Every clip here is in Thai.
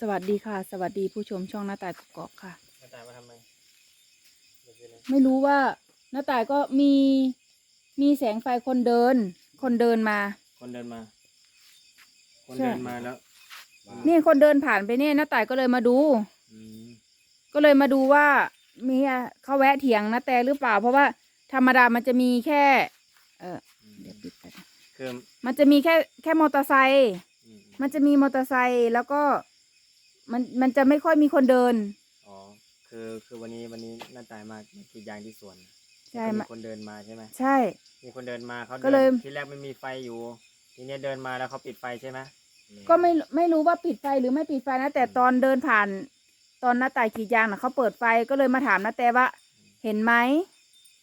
สวัสดีค่ะ สวัสดีผู้ชมช่องหน้าตายกกอกค่ะมาตายมาทำไมเมื่อกี้เลยไม่รู้ว่าหน้าตายก็มีมีแสงไฟคนเดิน คนเดินมา คนเดินมา คนใช่เดินมาแล้วนี่คนเดินผ่านไปเนี่ยหน้าตายก็เลยมาดู อืมก็เลยมาดูว่ามีอะเขาแวะเถียงนาแต่หรือเปล่า เพราะว่าธรรมดามันจะมีแค่ เออเดี๋ยวปิดไปนะคือมันจะมีแค่แค่มอเตอร์ไซค์อื มมันจะมีมอเตอร์ไซค์แล้วก็มันมันจะไม่ค่อยมีคนเดิน อ๋อ คือคือวันนี้วันนี้น่าตายมากกรีดยางที่สวนใช่แล้วก็มามีคนเดินมาใช่ไหมใช่ มีคนเดินมาเขาก็เลยดินที่แรกไม่มีไฟอยู่ ทีเนี้ยเดินมาแล้วเขาปิดไฟใช่ไหมก็ไม่ไม่รู้ว่าปิดไฟหรือไม่ปิดไฟนะแต่ตอนเดินผ่าน ตอนหน้าต่ายกรีดยางนะเขาเปิดไฟก็เลยมาถามนาแต่ว่า เห็นไหม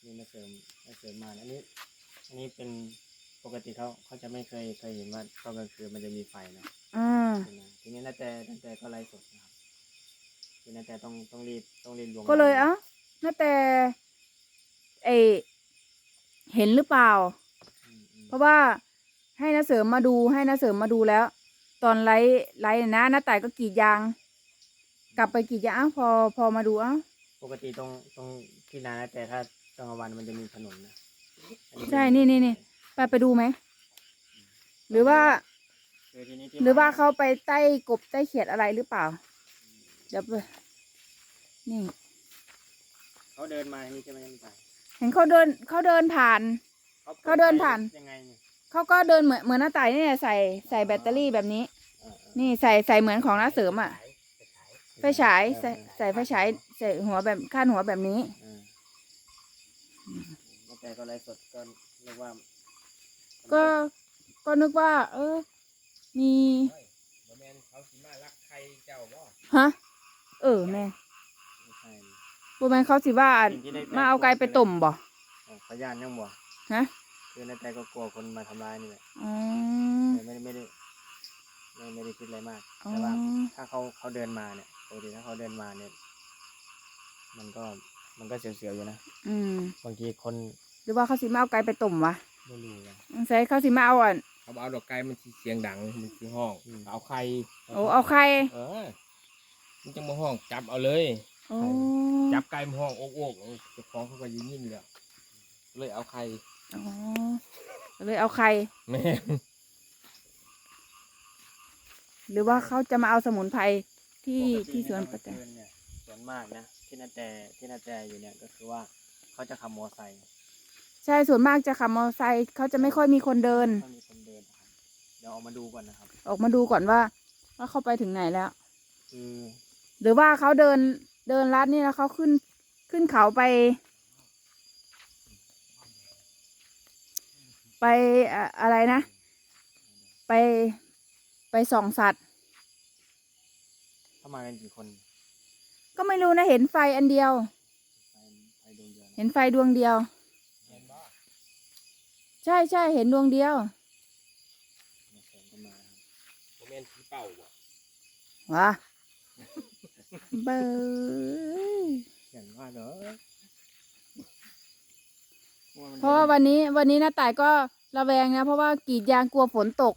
นี่มาเสริมมาเสริมมาอันนี้ อันนี้เป็น ปกติเขาเขาจะไม่เคยเคยเห็นว่าตอนกลางคืนมันจะมีไฟนะอ่าใช่ไหมทีนี้น่าแต่น่าแต่ก็ไล่สดนะครับทีนี้นาแต่ต้องต้องรีบต้องรีบลงก็เลยเอ้านาแต่เออเห็นหรือเปล่า อืมอืมเพราะว่าให้นาเสริมมาดูให้นาเสริมมาดูแล้ว ตอนไลฟ์ไลฟ์นะน้าต่ายก็กรีดยาง กลับไปกรีดยางอ้าวพอพอมาดูเอ้า ปกติตรงตรงที่นานาแต่ถ้าตอนกลางวันมันจะมีถนนนะอัใช่นี่นี่นี่ ไปไปดูไหม หรือว่า คือทีนี้ที่หรือว่ามเขาไปใต้กบใต้เขียดอะไรหรือเปล่า เดี๋ยวไปนี่ เขาเดินมาอย่างนี้ใช่ไหมยังไม่ไปเห็นเขาเดินเขาเดินผ่านเขาเดินผ่าน ยังไงเนี่ยเขาก็เดินเหมือนเหมือนหน้าต่ายนี่แหละใส่ใส่แบตเตอรี่แบบนี้ เออเออนี่ใส่ใส่เหมือนของน้าเสริมอะ ไฟฉายใส่ใส่ไฟฉายใส่หัวแบบคาดหัวแบบนี้ เออนาแต่ก็ไลฟ์สดก็นึกว่า ก็ก็นึกว่า เออ มีบ่แม่นเขาสิมาลักใครเจ้าบ่ฮะเออแม่ไม่ใช่บูแมนเขาสิว่ามาเอาไก่ไปต้มบ่เออพยานยังบ่ฮะคือนาแต่ก็กลัวคนมาทำร้ายนี่แหละอ๋อไม่ได้ไม่ได้ไม่ไม่ได้คิดอะไรมากอ๋อแต่ว่า ถ้าเขาเขาเดินมาเนี่ยปกติถ้าเขาเดินมาเนี่ย มันก็มันก็เสียวๆอยู่นะอืมบางทีคนหรือว่าเขาสิมาเอาไก่ไปต้มวะ ไม่รู้ไงใส่เขาสิมาเอาอะเขาบ่เอาดอกไก่มันสิเสียงดังมันสิห้องอืมเอาใครโอ้เอาไข่เออมันจะมาห้องจับเอาเลยโอ้จับไก่มาห้องโอกโอกเจ้าของเขาก็ยินยินแล้วเลยเอาใครอ๋อเลยเอาไข่แม่นหรือว่าเขาจะมาเอาสมุนไพรที่ปกติที่สวนใประแตกลางคืนเนี่ยส่วนมากนะที่นาแต่ที่นาแต่อยู่เนี่ยก็คือว่าเขาจะขับมอไซค์ใช่ส่วนมากจะขับมอเตอร์ไซค์เขาจะไม่ค่อยมีคนเดินถ้ามีคนเดินนะครับเดี๋ยวออกมาดูก่อนนะครับ ออกมาดูก่อนว่า ว่าเขาไปถึงไหนแล้ว คือหรือว่าเขาเดินเดินลัดนี่แล้วเขาขึ้นขึ้นเขาไป ไปอะอะไรนะ ไปไปส่องสัตว์ เข้ามากันกี่คนก็ไม่รู้นะเห็นไฟอันเดียว ไปไปดวงเดียวนะ เห็นไฟดวงเดียวแม่นบ่ใช่ใช่เห็นดวงเดียวมาเสริมกันมานะครับบ่แม่นผีเป่าบ่วะเบออย่างว่าเหรอเพราะว่าวันนี้วันนี้น้าต่ายก็ระแวงนะ เพราะว่ากรีดยางกลัวฝนตก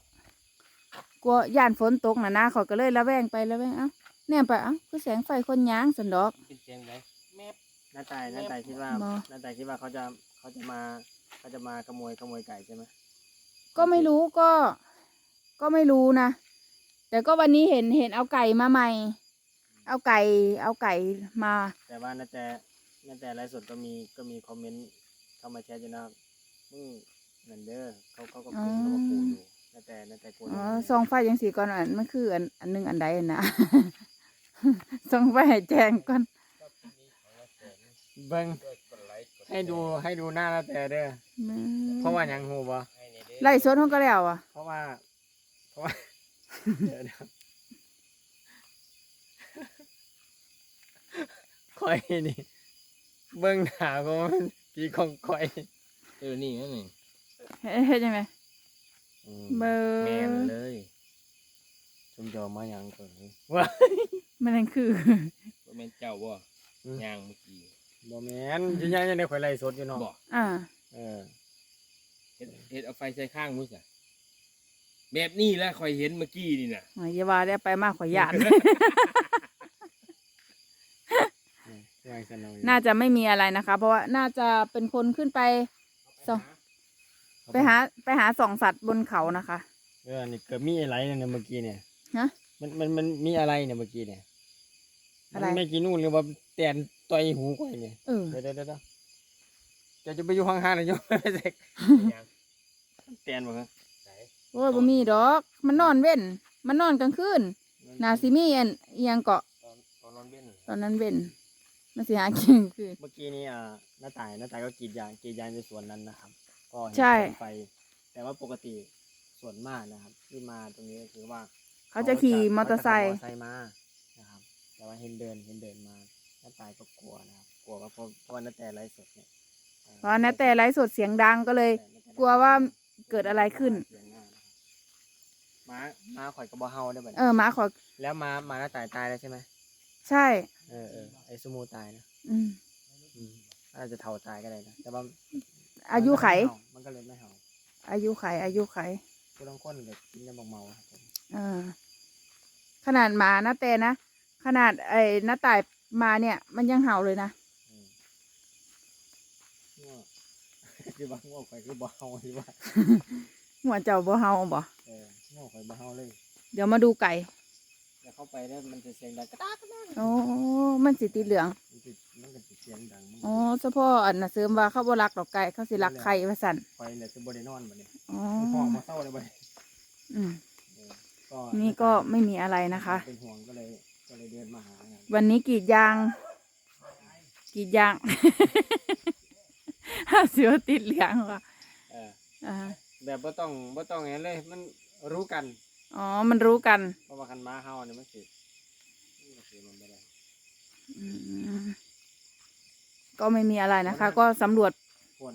กลัวย่านฝนตกนะนะเขาก็เลยระแวงไประแวงเอ้าแน่ไปเอ้าคือแสงไฟคนยางสันดอกเป็นเสียงไดแม่น้าตายน้าตายคิดว่าบ่น้าตายคิดว่าเขาจะเขาจะมา เขาจะมาขโมยขโมยไก่ใช่ไหมก็ไม่รู้ก็ ก็ไม่รู้นะ แต่ก็วันนี้เห็นเห็นเอาไก่มาใหม่ เอาไก่ เอาไก่มา แต่ว่าน้าแต่น้าแต่ไลฟ์สดก็มีก็มีคอมเมนต์เข้ามาแชร์อยู่นะครับมึงนั่นเด้อเขาเขาก็พูดเขาก็พูดอยู่น้าแต่น้าแต่กลัวอ๋อโดนซองไฟยังสีก่อนอันมันคืออันอันหนึงอันใดนะ ซองไฟให้แจ้งก่อนก็เป็นนี้ของละแสนเบิ้ง ให้ดูให้ดูหน้าน้าแต่เด้อเพราะว่าหยังหูบ่ให้ในเด้อไล่สดห้องก็แล้วอะเพราะว่า เพราะว่าเดี๋ยวนะคอยนี่ เบิ้งหนาก็มันกี่ของคอยเออนี่นั่นนี่เฮ็ดเฮ็ดยังไงเบอแม่นร์เลยชมจอมาหยังก่อนว่ามันนั่นคือบ่แม่นเจ้าบ่อืม ย่างเมื่อกี้ บ่แม่นที่ยังยังได้ข่อยไล่สดอยู่เนาะบ่อ่า เออเฮ็ดเฮ็ดเอาไฟใส่ข้างมุ้ยซะแบบนี้แหละคอยเห็นเมื่อกี้นี่น่ะอ๋ออย่าว่าได้ไปมากขอยยานวางสนอยน่าจะไม่มีอะไรนะคะ เพราะว่าน่าจะเป็นคนขึ้นไป ส่อง ไปหาไปหาส่องสัตว์บนเขานะคะ เออนี่เกิดมีอะไรเนี่ยเมื่อกี้เนี่ยฮะมันมันมันมีอะไรเนี่ยเมื่อกี้เนี่ยอะไรมันไม่กินนู่นหรือว่าแตนต่อยหูก่อยเนี่ยเออ เดี๋ยวเดี๋ยวเดี๋ยวจะจะไปอยู่ห่างๆเลยโยมไม่เสกแตนบ่ฮะโอ้ยบ่มีดอก มันนอนเว้น มันนอนกลางคืนนาซิมีอันเอียงเกาะตอนตอนนอนเว้นตอนนั้นเว้น มันสิหากินกลางคืนเมื่อกี้นี่อ่าน้าต่ายน้าต่ายก็กรีดยางกรีดยางในสวนนั้นนะครับก็เห็นใช่ แสงไฟ แต่ว่าปกติส่วนมากนะครับ ที่มาตรงนี้ก็คือว่า เขาจะขี่มอเตอร์ไซเขาค์จะขับมอเตอร์ไซค์มานะครับ แต่ว่าเห็นเดินเห็นเดินมา น้าต่ายก็กลัวนะครับ กลัวว่าเพราะเพราะว่าน้าแต่ไลฟ์สดเนี่ยอ่อเพราะนาแต่ไลฟ์สดเสียงดังก็เลย กลัวว่าเกิดอะไรขึ้นเสียงหน้านะครับม้าม้าข่อยกระบอเฮาได้แบบเออหมาขอแล้วม้าม้าน้าต่ายตายแล้วใช่ไหมใช่ เออเออไอ้สมูตายนะอืมอืมอาจจะเท่าตายก็ได้นะแต่ว่าอายุไข มันก็เลยไม่เห่าอายุไข อายุไข ผู้ต้องคนแบบกินยาบอกเมาครับผมเออขนาดหมานาแต่นะ ขนาดไอ้น้าต่าย มาเนี่ย มันยังเห่าเลยนะอืมง่วงคือว่าง่วงข่อยคือบ่เฮาที่ว่าหัวเจ้าบ่เห่าบ่เออง่วงข่อยบ่เฮาเลย เดี๋ยวมาดูไก่อย่าเข้าไปแล้วมันจะเสียงดังกระตากกระตากโอ้มันสิติเหลือง มันจะมันก็จะเสียงดังมันอ๋อเฉพาะอันน่ะเสริมว่าเขาบ่รักดอกไก่เขาสิรักไข่ว่าสั่นข่อยเนี่ยจะบ่ได้นอนบัดนี้อ๋อห้องมาเศร้าเลยบัดนี้อืมเออก็นี่ก็ไม่มีอะไรนะคะ เป็นห่วงก็เลยก็เลยเดินมาหาไงวันนี้กรีดยางกรีดยาง ห้าเสือติดเหลืองว่ะเอออ่าแบบบ่ต้องบ่ต้องอย่างนั้นเลย มันรู้กัน อ๋อ มันรู้กัน เพราะว่าคันม้าเฮาเนี่ยมันสิมันก็สิมันบ่ได้อืมก็ไม่มีอะไรนะคะ ก็สำรวจ คน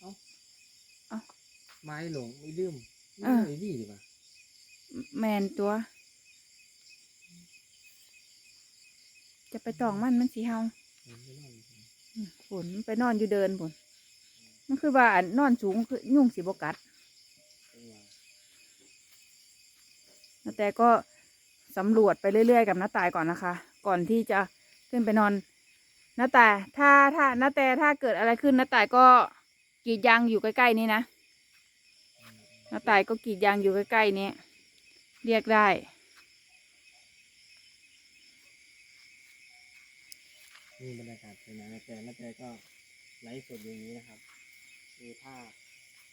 เอ้าเอ้า ไม้หลงไม่ลืมเออ ไม่ดีดีป่ะ แมนตัว จะไปตองมันมันสีเฮาอืมผลมันไปนอนอยู่เดินผลมันคือว่าอันนอนสูงคือยุ่งสีบกัด แต่ก็สำรวจไปเรื่อยๆกับน้าตายก่อนนะคะ ก่อนที่จะขึ้นไปนอนน้าตายถ้าถ้าน้าแต่ถ้าเกิดอะไรขึ้นน้าตายก็กรีดยางอยู่ใกล้ๆนี้นะน้าตายก็กรีดยางอยู่ใกล้ๆนี้เรียกได้ นี่บรรยากาศเป็นไงนะแต่นาแต่ก็ไลฟ์สดอย่างนี้นะครับคือถ้า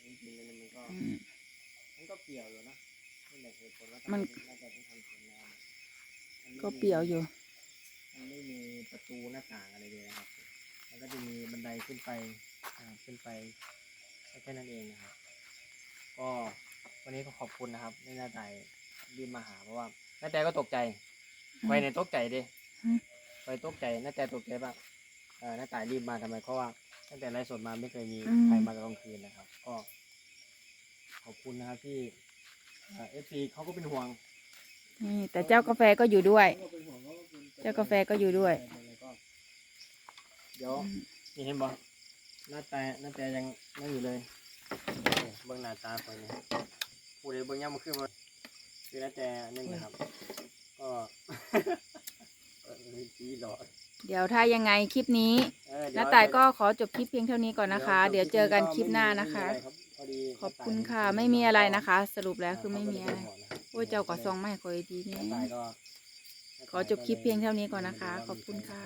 จริงๆแล้วมันก็อืมมันก็เปรี่ยวอยู่นะนี่แหละเหตุผลว่ามันทำไน่าจะต้องทำเสียงดังมันไม่ก็เปรียวอยู่ มันไม่มีประตูหน้าต่างอะไรเลยนะครับ มันก็จะมีบันไดขึ้นไปอ่าขึ้นไปก็แค่นั้นเองนะครับ ก็วันนี้ก็ขอบคุณนะครับที่น้าแต่รีบมาหาเพราะว่าน้าแต่ก็ตกใจไปในยตกใจดิอืม ไปตกใจน้าแต่ตกใจบ้างเออน้าแต่รีบมาทำไมเพราะว่าตั้งแต่ไลฟ์สดมาไม่เคยมีอืม ใครมากลางคืนนะครับ ก็ ขอบคุณนะครับที่เอฟซีเขาก็เป็นห่วงนี่แต่เจ้ากาแฟก็อยู่ด้วย เขาก็เป็นห่วงเขาก็เป็นเจ้ากาแฟก็อยู่ด้วยเดี๋ยวนี่เห็นบ่หน้าแต่หน้าแต่ยังนั่งอยู่เลยโอ้เบื้องหน้าตาคนนี้ผู้ใดเบื้องย่ำมาขึ้นมาคือหน้าแต่นึ่งนะครับ ก็ เออจีหลอดเดี๋ยวถ้ายังไงคลิปนี้เออเดี๋น้าตายก็ขอจบคลิปเพียงเท่านี้ก่อนนะคะ เดี๋ยวเจอกันคลิปหน้านะคะไม่มีอไรรับพดีขอบคุณค่ะไม่มีอะไรนะคะ สรุปแล้วคือไม่มีอะไรโอ้ยเจ้าก็ซองไม่คอยดีนี่น้าตายก็ขอจบคลิปเพียงเท่านี้ก่อนนะคะ ขอบคุณค่ะ